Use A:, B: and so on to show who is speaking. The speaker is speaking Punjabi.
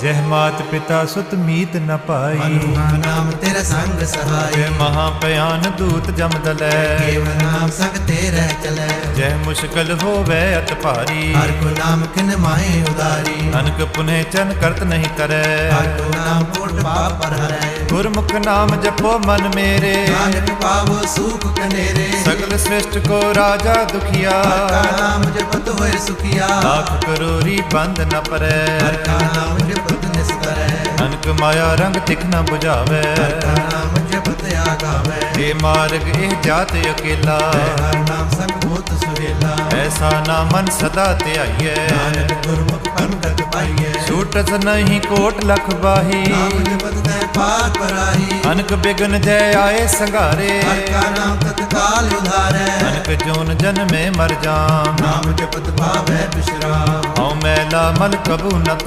A: ਜਹ ਮਾਤ ਪਿਤਾ ਸੁਤ ਮੀਤ ਨ ਪਾਈ।
B: ਮਨੁਆ ਨਾਮ ਤੇਰਾ ਸੰਗ ਸਹਾਈ।
A: ਜੈ ਮਹਾ ਭਿਆਨ ਦੂਤ ਜਮ ਦਲੈ।
B: ਕੇਵਲ ਨਾਮ ਸੰਗ ਤੇਰੇ ਚਲੇ।
A: ਜੈ ਮੁਸ਼ਕਲ ਹੋਵੇ ਅਤ ਭਾਰੀ।
B: ਹਰ ਕੋ ਨਾਮ ਕਿਨ ਮਾਹੇ ਉਦਾਰੀ।
A: ਅਨਕ ਪੁਨੇ ਚਨ ਕਰਤ ਨਹੀਂ ਕਰੈ
B: ਹਰ ਕੋ ਨਾਮ ਕੋਟ ਪਾਪ ਪਰ ਹਰੈ।
A: ਗੁਰਮੁਖ ਨਾਮ ਜਪੋ ਮਨ ਮੇਰੇ।
B: ਨਾਨਕ ਪਾਵੋ ਸੁਖ ਕਨੇਰੇ।
A: ਸਗਲ ਸ੍ਰਿਸ਼ਟ ਕੋ ਰਾਜਾ ਦੁਖੀਆ।
B: ਹਰ ਕਾ ਨਾਮ ਜਪਤ ਹੋਏ ਸੁਖੀਆ।
A: ਲੱਖ ਕਰੋਰੀ ਬੰਦ ਨ ਪਰੈ।
B: ਹਰ ਕਾ ਨਾਮ
A: ਅਨਕ ਮਾਇਆ ਰੰਗ ਤਿਖ ਨ 부ਝਾਵੈ
B: ਨਾਮ ਜਪਤ ਆਗਾਵੈ
A: ਇਹ ਮਾਰਗ ਇਹ ਜਾਤ ਅਕੇਲਾ
B: ਹਰ ਨਾਮ ਸੰਗ ਬਹੁਤ ਸੁਹੇਲਾ
A: ਐਸਾ ਨਾ ਮਨ ਸਦਾ ਧਿਆਈਐ।
B: ਨਾਨਕ ਗੁਰਮੁਖ ਪੰਗਤ ਪਾਈਐ
A: ਛੂਟਸ ਨਹੀਂ ਕੋਟ ਲਖ ਬਾਹੀ
B: ਨਾਮ ਜਪਤ ਤੈ ਪਾਰ ਪਰਾਈ
A: ਅਨਕ ਬਿਗਨ ਜੈ ਆਏ ਸੰਘਾਰੇ।
B: ਹਰ ਕਾ ਨਾਮ ਤਤਕਾਲ ਉਧਾਰੈ
A: ਅਨਕ ਜੋਨ ਜਨਮੇ ਮਰ ਜਾਮ
B: ਨਾਮ ਜਪਤ ਪਾਵੈ ਬਿਸ਼ਰਾਮ।
A: ਹਉ ਮੈਲਾ ਮਨ ਕਬੂ ਨ